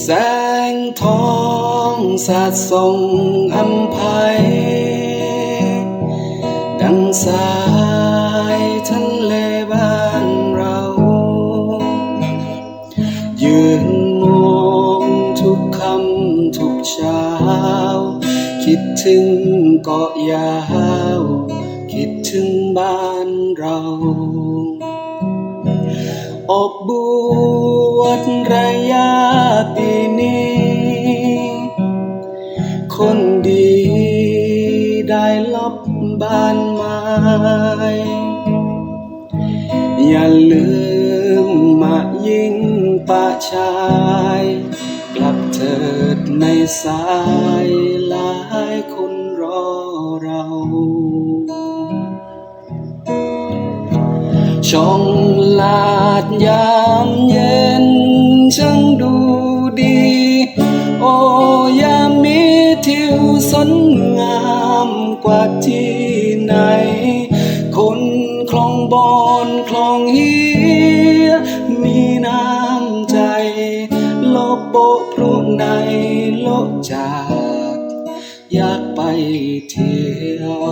แสงทองสาดส่องอัมภัย ดังสายทะเลบ้านเรา ยืนมองทุกคำทุกเช้า คิดถึงเกาะยาว คิดถึงบ้านเรา อกบวชระยะปีนี้ คนดีได้ลบบ้านไม้อย่าลืมมายิงป่าชาย กลับเถิดในสายหลายคนรอเรา ช่องลาดยามเย็นช่างดูดี โอ้ยามมีทิวสนงามกว่าที่ไหน คนคลองบอนคลองเฮียมีน้ำใจโลกโบกพรุในโลกจาก อยากไปเที่ยว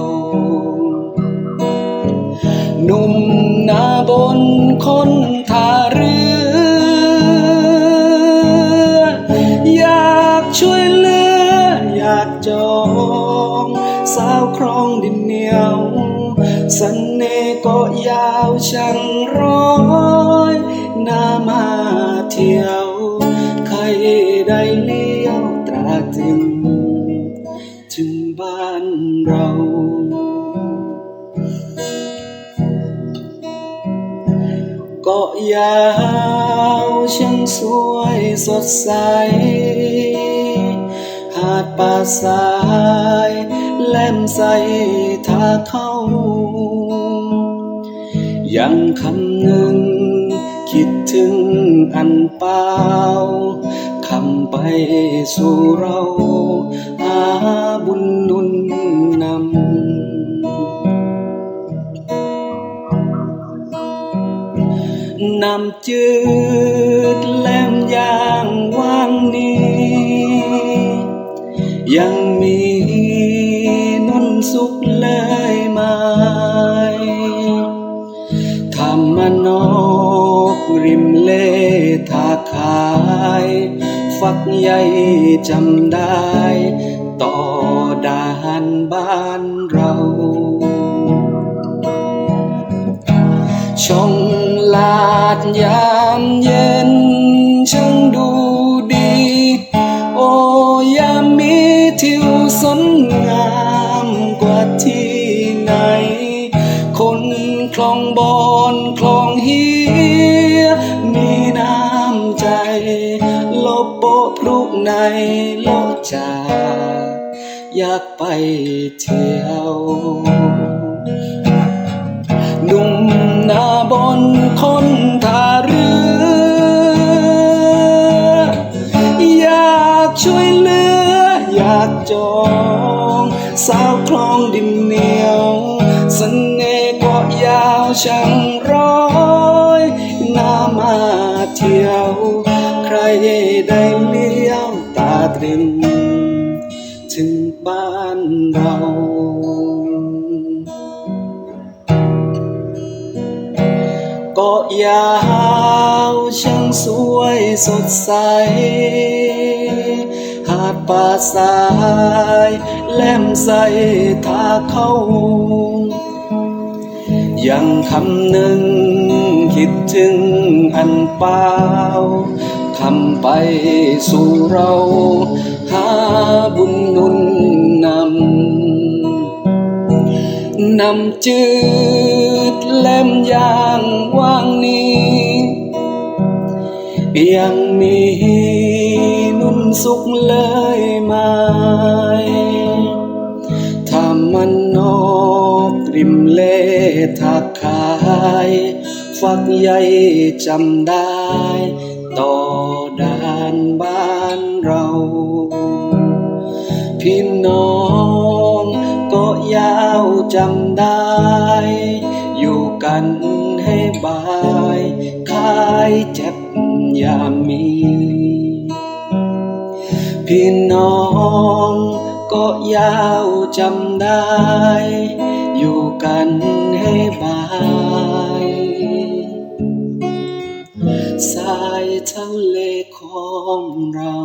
หนุ่ม นาบนคนท่าเรือ อยากช่วยเหลือ อยากจองสาวครองดินเหนียวสเสน่ห์ก็ยาวช่างร้อยนามาเที่ยว ใครได้เลี้ ยาวช่างสวยสดใส หาดป่าสายแหลมใสท่าเข้า ยังคำหนึ่ง คิดถึงอันเปล่าคำไปสู่เราหา จืดแลมย่างว่างนี้ ยังมีนุ่นสุกเลยไหมทำมานอกริมเลทาขายฝักใหญ่จำได้ ต่อด่านบ้านเรา ดยามเย็นช่างดูดี โอ้ยามมีทิวสนงามกว่าที่ไหน คนคลองบอนคลองเฮีย มีน้ำใจ ลบโปะพรุในโลกจากอยากไปเที่ยว นุ่ม นาบนคนท่าเรือ อยากช่วยเหลือ อยากจองสาวคลองดินเหนียวสเสน่ห์เกาะยาวช่างร้อยนามาเที่ยว ใครได้เลี้ยวตาตรึงถึงบ้านเรา กาะยาวช่างสวยสดใส หาดป่าสายแหลมใสทาเข้า ยังคำหนึ่งคิดถึงอันเปล่าคำไปสู่เราหาบุญนุนนำนำจืด เล่มยางว่างนี้ยังมีนุ่นสุกเลยไหมทำมันนอกริมเลทักขายฝักใหญ่จำได้ ต่อด่านบ้านเรา พี่น้องก็ยาวจำได้ กันให้บายคลายเจ็บยามมี พี่น้องก็ยาวจำได้ อยู่กันให้บายสายทะเลของเรา